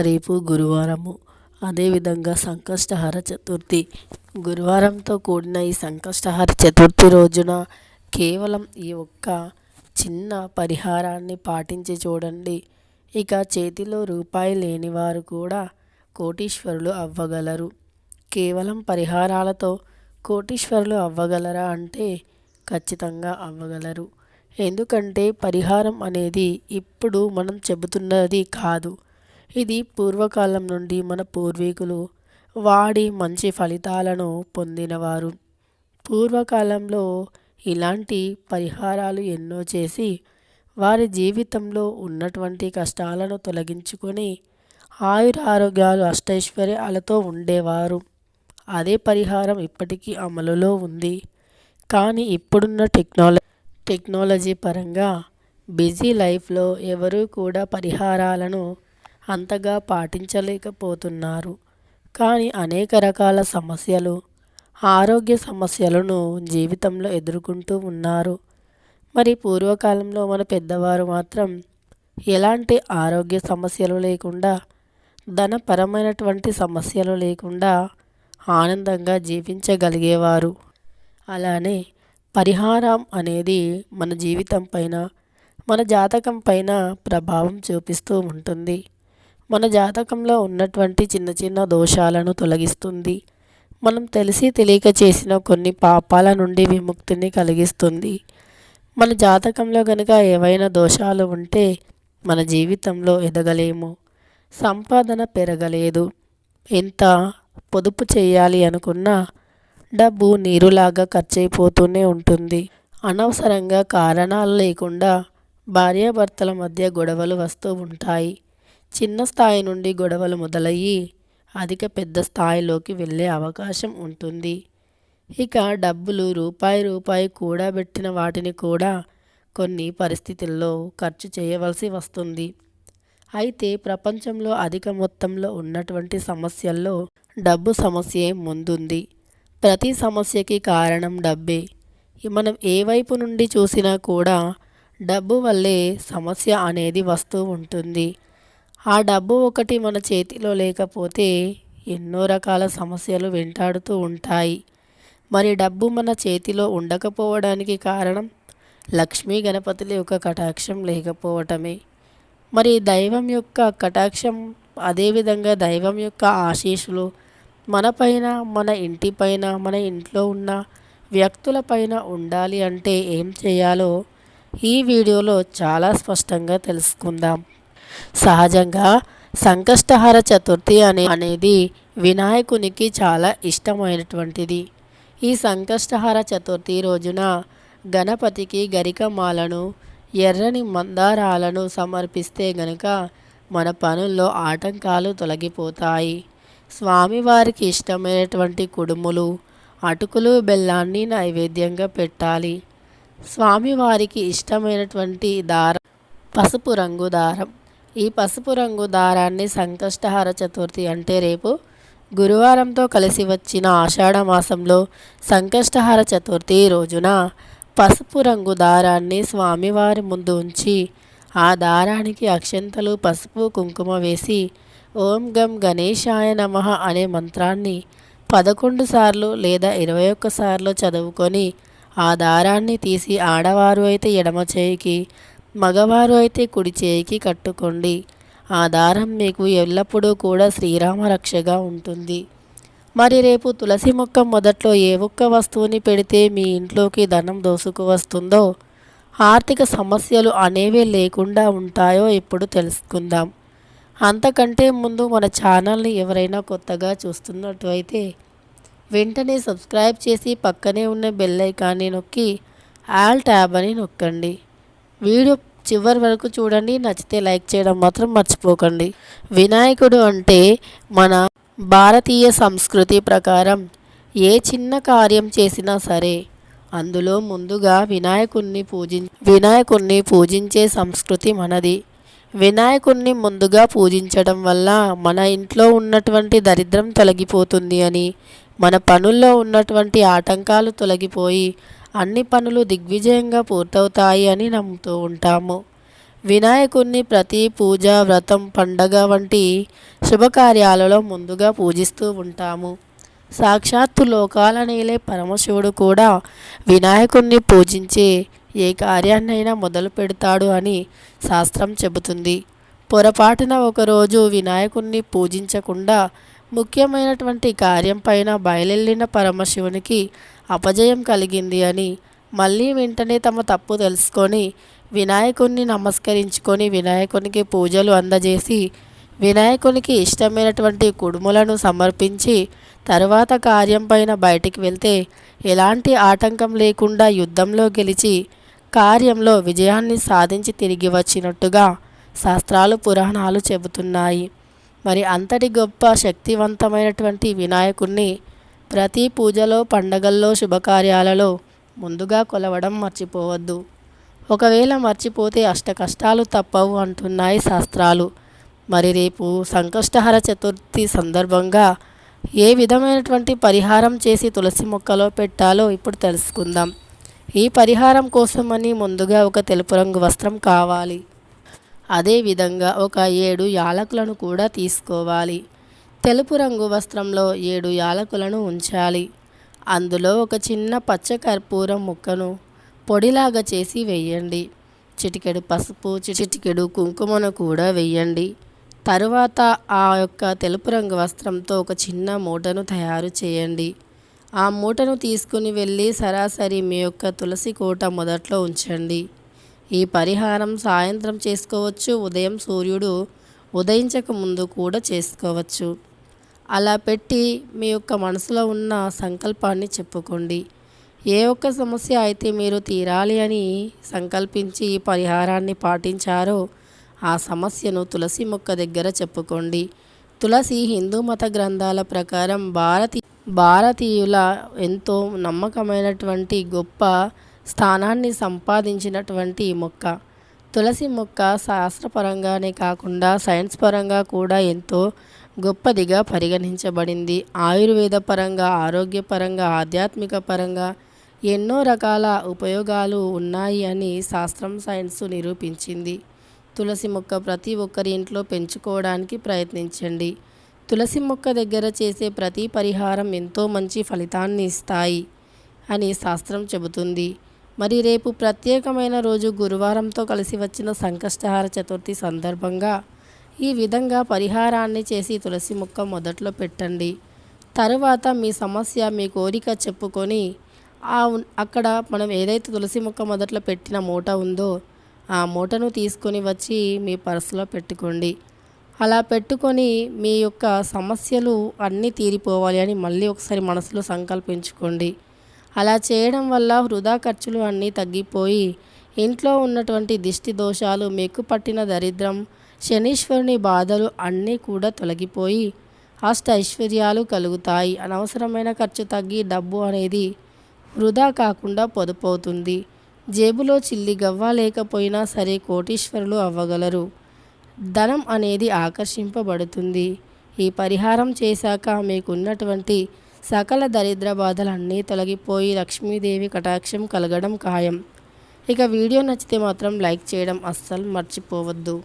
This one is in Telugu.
రేపు గురువారము. అదేవిధంగా సంకష్టహర చతుర్థి. గురువారంతో కూడిన ఈ సంకష్టహర చతుర్థి రోజున కేవలం ఈ ఒక్క చిన్న పరిహారాన్ని పాటించి చూడండి. ఇక చేతిలో రూపాయి లేని వారు కూడా కోటీశ్వరులు అవ్వగలరు. కేవలం పరిహారాలతో కోటీశ్వరులు అవ్వగలరా అంటే ఖచ్చితంగా అవ్వగలరు. ఎందుకంటే పరిహారం అనేది ఇప్పుడు మనం చెబుతున్నది కాదు. ఇది పూర్వకాలం నుండి మన పూర్వీకులు వాడి మంచి ఫలితాలను పొందినవారు. పూర్వకాలంలో ఇలాంటి పరిహారాలు ఎన్నో చేసి వారి జీవితంలో ఉన్నటువంటి కష్టాలను తొలగించుకొని ఆయుర ఆరోగ్యాలు అష్టైశ్వర్యాలతో ఉండేవారు. అదే పరిహారం ఇప్పటికీ అమలులో ఉంది. కానీ ఇప్పుడున్న టెక్నాలజీ టెక్నాలజీ పరంగా బిజీ లైఫ్లో ఎవరూ కూడా పరిహారాలను అంతగా పాటించలేకపోతున్నారు. కానీ అనేక రకాల సమస్యలు ఆరోగ్య సమస్యలను జీవితంలో ఎదుర్కొంటూ ఉన్నారు. మరి పూర్వకాలంలో మన పెద్దవారు మాత్రం ఎలాంటి ఆరోగ్య సమస్యలు లేకుండా ధనపరమైనటువంటి సమస్యలు లేకుండా ఆనందంగా జీవించగలిగేవారు. అలానే పరిహారం అనేది మన జీవితం పైన మన జాతకం పైన ప్రభావం చూపిస్తూ ఉంటుంది. మన జాతకంలో ఉన్నటువంటి చిన్న చిన్న దోషాలను తొలగిస్తుంది. మనం తెలిసి తెలియక చేసిన కొన్ని పాపాల నుండి విముక్తిని కలిగిస్తుంది. మన జాతకంలో కనుక ఏవైనా దోషాలు ఉంటే మన జీవితంలో ఎదగలేము. సంపాదన పెరగలేదు. ఎంత పొదుపు చేయాలి అనుకున్నా డబ్బు నీరులాగా ఖర్చయిపోతూనే ఉంటుంది. అనవసరంగా కారణాలు లేకుండా భార్యాభర్తల మధ్య గొడవలు వస్తూ ఉంటాయి. చిన్న స్థాయి నుండి గొడవలు మొదలయ్యి అధిక పెద్ద స్థాయిలోకి వెళ్ళే అవకాశం ఉంటుంది. ఇక డబ్బులు రూపాయి రూపాయి కూడబెట్టిన వాటిని కూడా కొన్ని పరిస్థితుల్లో ఖర్చు చేయవలసి వస్తుంది. అయితే ప్రపంచంలో అధిక మొత్తంలో ఉన్నటువంటి సమస్యల్లో డబ్బు సమస్యే ముందుంది. ప్రతి సమస్యకి కారణం డబ్బే. మనం ఏ వైపు నుండి చూసినా కూడా డబ్బు వల్లే సమస్య అనేది వస్తూ ఉంటుంది. ఆ డబ్బు ఒకటి మన చేతిలో లేకపోతే ఎన్నో రకాల సమస్యలు వెంటాడుతూ ఉంటాయి. మరి డబ్బు మన చేతిలో ఉండకపోవడానికి కారణం? లక్ష్మీ గణపతుల యొక్క కటాక్షం లేకపోవటమే. మరి దైవం యొక్క కటాక్షం అదేవిధంగా దైవం యొక్క ఆశీస్సులు మనపైన మన ఇంటిపైన మన ఇంట్లో ఉన్న వ్యక్తులపైన ఉండాలి అంటే ఏం చేయాలో ఈ వీడియోలో చాలా స్పష్టంగా తెలుసుకుందాం. సహజంగా సంకష్టహార చతుర్థి అనే అనేది వినాయకునికి చాలా ఇష్టమైనటువంటిది. ఈ సంకష్టహార చతుర్థి రోజున గణపతికి గరికమాలను ఎర్రని మందారాలను సమర్పిస్తే గనుక మన పనుల్లో ఆటంకాలు తొలగిపోతాయి. స్వామివారికి ఇష్టమైనటువంటి కుడుములు అటుకులు బెల్లాన్ని నైవేద్యంగా పెట్టాలి. స్వామివారికి ఇష్టమైనటువంటి దారం పసుపు రంగు దారం ఈ పసుపు రంగు దారాన్ని సంకష్టహార చతుర్థి అంటే రేపు గురువారంతో కలిసి వచ్చిన ఆషాఢ మాసంలో సంకష్టహార చతుర్థి రోజున పసుపు రంగు దారాన్ని స్వామివారి ముందు ఉంచి ఆ దారానికి అక్షంతలు పసుపు కుంకుమ వేసి ఓం గం గణేశాయ నమ అనే మంత్రాన్ని పదకొండు సార్లు లేదా ఇరవై ఒక్క సార్లు చదువుకొని ఆ దారాన్ని తీసి ఆడవారు అయితే ఎడమ చేయికి మగవారు అయితే కుడి చేయికి కట్టుకోండి. ఆ దారం మీకు ఎల్లప్పుడూ కూడా శ్రీరామ రక్షగా ఉంటుంది. మరి రేపు తులసి మొక్క మొదట్లో ఏ ఒక్క వస్తువుని పెడితే మీ ఇంట్లోకి ధనం దోసుకు వస్తుందో ఆర్థిక సమస్యలు అనేవే లేకుండా ఉంటాయో ఇప్పుడు తెలుసుకుందాం. అంతకంటే ముందు మన ఛానల్ని ఎవరైనా కొత్తగా చూస్తున్నట్లయితే వెంటనే సబ్స్క్రైబ్ చేసి పక్కనే ఉన్న బెల్ ఐకాన్ని నొక్కి ఆల్ ట్యాబ్ అని నొక్కండి. వీడియో చివరి వరకు చూడండి. నచ్చితే లైక్ చేయడం మాత్రం మర్చిపోకండి. వినాయకుడు అంటే మన భారతీయ సంస్కృతి ప్రకారం ఏ చిన్న కార్యం చేసినా సరే అందులో ముందుగా వినాయకుణ్ణి పూజి వినాయకుణ్ణి పూజించే సంస్కృతి మనది. వినాయకుణ్ణి ముందుగా పూజించడం వల్ల మన ఇంట్లో ఉన్నటువంటి దరిద్రం తొలగిపోతుంది అని మన పనుల్లో ఉన్నటువంటి ఆటంకాలు తొలగిపోయి అన్ని పనులు దిగ్విజయంగా పూర్తవుతాయి అని నమ్ముతూ ఉంటాము. వినాయకుణ్ణి ప్రతి పూజ వ్రతం పండగ వంటి శుభకార్యాలలో ముందుగా పూజిస్తూ ఉంటాము. సాక్షాత్తు లోకాలనేలే పరమశివుడు కూడా వినాయకుణ్ణి పూజించే ఏ కార్యాన్నైనా మొదలు పెడతాడు అని శాస్త్రం చెబుతుంది. పొరపాటున ఒకరోజు వినాయకుణ్ణి పూజించకుండా ముఖ్యమైనటువంటి కార్యం పైన బయలెళ్ళిన పరమశివునికి అపజయం కలిగింది అని మళ్ళీ వెంటనే తమ తప్పు తెలుసుకొని వినాయకుణ్ణి నమస్కరించుకొని వినాయకునికి పూజలు అందజేసి వినాయకునికి ఇష్టమైనటువంటి కుడుములను సమర్పించి తరువాత కార్యం పైన బయటికి వెళ్తే ఎలాంటి ఆటంకం లేకుండా యుద్ధంలో గెలిచి కార్యంలో విజయాన్ని సాధించి తిరిగి వచ్చినట్టుగా శాస్త్రాలు పురాణాలు చెబుతున్నాయి. మరి అంతటి గొప్ప శక్తివంతమైనటువంటి వినాయకుణ్ణి ప్రతి పూజలో పండగల్లో శుభకార్యాలలో ముందుగా కొలవడం మర్చిపోవద్దు. ఒకవేళ మర్చిపోతే అష్ట కష్టాలు తప్పవు అంటున్నాయి శాస్త్రాలు. మరి రేపు సంకష్టహర చతుర్థి సందర్భంగా ఏ విధమైనటువంటి పరిహారం చేసి తులసి మొక్కలో పెట్టాలో ఇప్పుడు తెలుసుకుందాం. ఈ పరిహారం కోసమని ముందుగా ఒక తెలుపు రంగు వస్త్రం కావాలి. అదేవిధంగా ఒక ఏడు యాలకులను కూడా తీసుకోవాలి. తెలుపు రంగు వస్త్రంలో ఏడు యాలకులను ఉంచాలి. అందులో ఒక చిన్న పచ్చ కర్పూరం ముక్కను పొడిలాగా చేసి వేయండి. చిటికెడు పసుపు చిటికెడు కుంకుమను కూడా వేయండి. తరువాత ఆ యొక్క తెలుపు రంగు వస్త్రంతో ఒక చిన్న మూటను తయారు చేయండి. ఆ మూటను తీసుకుని వెళ్ళి సరాసరి మీ యొక్క తులసి కోట మొదట్లో ఉంచండి. ఈ పరిహారం సాయంత్రం చేసుకోవచ్చు. ఉదయం సూర్యుడు ఉదయించక ముందు కూడా చేసుకోవచ్చు. అలా పెట్టి మీ యొక్క మనసులో ఉన్న సంకల్పాన్ని చెప్పుకోండి. ఏ ఒక్క సమస్య అయితే మీరు తీరాలి అని సంకల్పించి ఈ పరిహారాన్ని పాటించారో ఆ సమస్యను తులసి మొక్క దగ్గర చెప్పుకోండి. తులసి హిందూ మత గ్రంథాల ప్రకారం భారతీ భారతీయుల ఎంతో నమ్మకమైనటువంటి గొప్ప స్థానాన్ని సంపాదించినటువంటి మొక్క. తులసి మొక్క శాస్త్రపరంగానే కాకుండా సైన్స్ పరంగా కూడా ఎంతో గొప్పదిగా పరిగణించబడింది. ఆయుర్వేద పరంగా ఆరోగ్యపరంగా ఆధ్యాత్మిక పరంగా ఎన్నో రకాల ఉపయోగాలు ఉన్నాయి అని శాస్త్రం సైన్స్ నిరూపించింది. తులసి మొక్క ప్రతి ఒక్కరి ఇంట్లో పెంచుకోవడానికి ప్రయత్నించండి. తులసి మొక్క దగ్గర చేసే ప్రతి పరిహారం ఎంతో మంచి ఫలితాన్ని ఇస్తాయి అని శాస్త్రం చెబుతుంది. మరి రేపు ప్రత్యేకమైన రోజు గురువారంతో కలిసి వచ్చిన సంకష్టహార చతుర్థి సందర్భంగా ఈ విధంగా పరిహారాన్ని చేసి తులసి మొక్క మొదట్లో పెట్టండి. తరువాత మీ సమస్య మీ కోరిక చెప్పుకొని ఆ అక్కడ మనం ఏదైతే తులసి మొక్క మొదట్లో పెట్టిన మూట ఉందో ఆ మూటను తీసుకొని వచ్చి మీ పర్సులో పెట్టుకోండి. అలా పెట్టుకొని మీ యొక్క సమస్యలు అన్నీ తీరిపోవాలి అని మళ్ళీ ఒకసారి మనసులో సంకల్పించుకోండి. అలా చేయడం వల్ల వృధా ఖర్చులు అన్నీ తగ్గిపోయి ఇంట్లో ఉన్నటువంటి దిష్టి దోషాలు మీకు పట్టిన దరిద్రం శనీశ్వరుని బాధలు అన్నీ కూడా తొలగిపోయి అష్ట ఐశ్వర్యాలు కలుగుతాయి. అనవసరమైన ఖర్చు తగ్గి డబ్బు అనేది వృధా కాకుండా పొదుపవుతుంది. జేబులో చిల్లి గవ్వ లేకపోయినా సరే కోటీశ్వరులు అవ్వగలరు. ధనం అనేది ఆకర్షింపబడుతుంది. ఈ పరిహారం చేశాక మీకున్నటువంటి సకల దరిద్ర బాధలన్నీ తొలగిపోయి లక్ష్మీదేవి కటాక్షం కలగడం ఖాయం. ఇక వీడియో నచ్చితే మాత్రం లైక్ చేయడం అస్సలు మర్చిపోవద్దు.